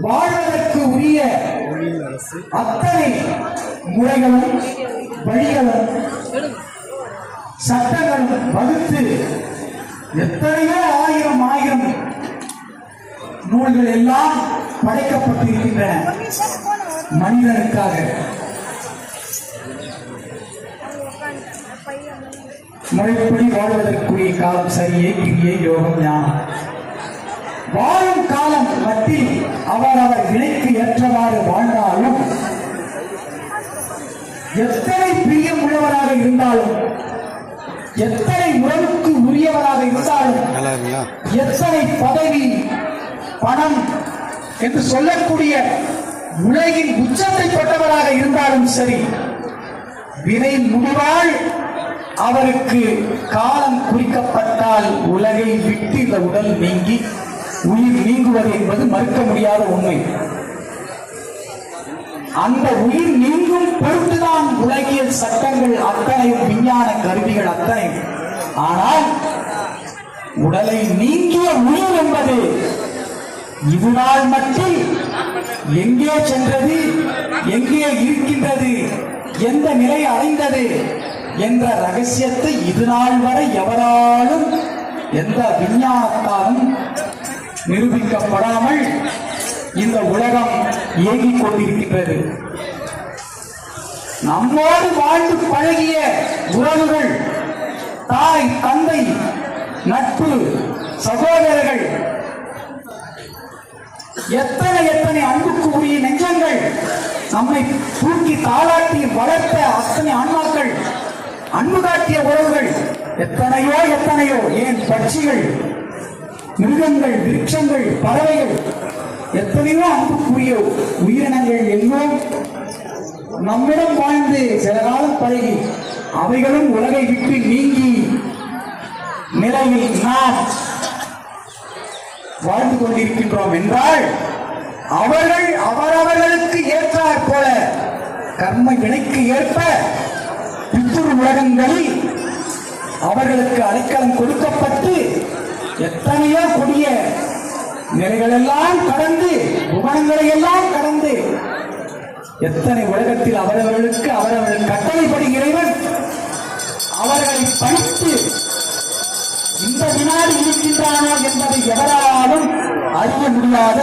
வாழ்வதற்கு உரிய அத்தனை முறைகளும் வழிகளும் சட்டங்களும் வகுத்து எத்தனையோ ஆயிரம் ஆயிரம் நூல்கள் எல்லாம் படைக்கப்பட்டிருக்கின்றன. மனிதனுக்காக. முறைப்படி வாழ்வதற்குரிய காலம் சரியே கிரியே யோகம் ஞானம். வாழும் காலம் மட்டில் அவரவர் வினைக்கு ஏற்றவாறு வாழ்ந்தாலும் எத்தனை பிரியம் உள்ளவராக இருந்தாலும் எத்தனை உறவுக்கு உரியவராக இருந்தாலும் எத்தனை பதவி பணம் என்று சொல்லக்கூடிய உலகின் உச்சத்தை தொட்டவராக இருந்தாலும் சரி வினை முடிவால் அவருக்கு காலம் குறிக்கப்பட்டால் உலகை விட்டு இந்த உடல் நீங்கி உயிர் நீங்குவது என்பது மறுக்க முடியாத உண்மை. அந்த உயிர் நீங்கும் பொருட்டுதான் உலகியல் சட்டங்கள் அத்தனையும் விஞ்ஞான கருவிகள் அத்தனையும். ஆனால் உடலை நீங்கிய உயிர் என்பது இது நாள் மட்டும் எங்கே சென்றது எங்கே இருக்கின்றது எந்த நிலை அடைந்தது என்ற ரகசியத்தை இதுநாள் வரை எவராலும் எந்த விஞ்ஞானத்தாலும் நிரூபிக்கப்படாமல் இந்த உலகம் இயங்கிக் கொண்டிருக்கின்றது. நம்மோடு வாழ்ந்து பழகிய உறவுகள் தாய் தந்தை நட்பு சகோதரர்கள் எத்தனை எத்தனை அன்புக்கு உரிய நெஞ்சங்கள் நம்மை தூக்கி தாளாட்டி வளர்த்த அத்தனை ஆன்மாக்கள் அன்பு காட்டிய உறவுகள் எத்தனையோ எத்தனையோ ஏன் பட்சிகள் மிருகங்கள் விருட்சங்கள் பறவைகள் எத்தனையோ அன்புக்குரிய உயிரினங்கள் எல்லாம் நம்மிடம் வாழ்ந்து சில காலம் பழகி அவைகளும் உலகை விட்டு நீங்கி நிலையில் நாம் வாழ்ந்து கொண்டிருக்கின்றோம் என்றால் அவர்கள் அவரவர்களுக்கு ஏற்றாற் போல கர்ம வினைக்கு ஏற்ப பித்துரு உலகங்களில் அவர்களுக்கு அடைக்கலம் கொடுக்கப்பட்ட எத்தனையோ கொடிய நிலைகளெல்லாம் கடந்து புவனங்களை எல்லாம் கடந்து எத்தனை உலகத்தில் அவரவர்களுக்கு அவரவர்கள் கட்டளைப்படி இறைவன் அவர்களை பணித்து இந்த வினாடி இருக்கின்றானோ என்பதை எவராலும் அறிய முடியாத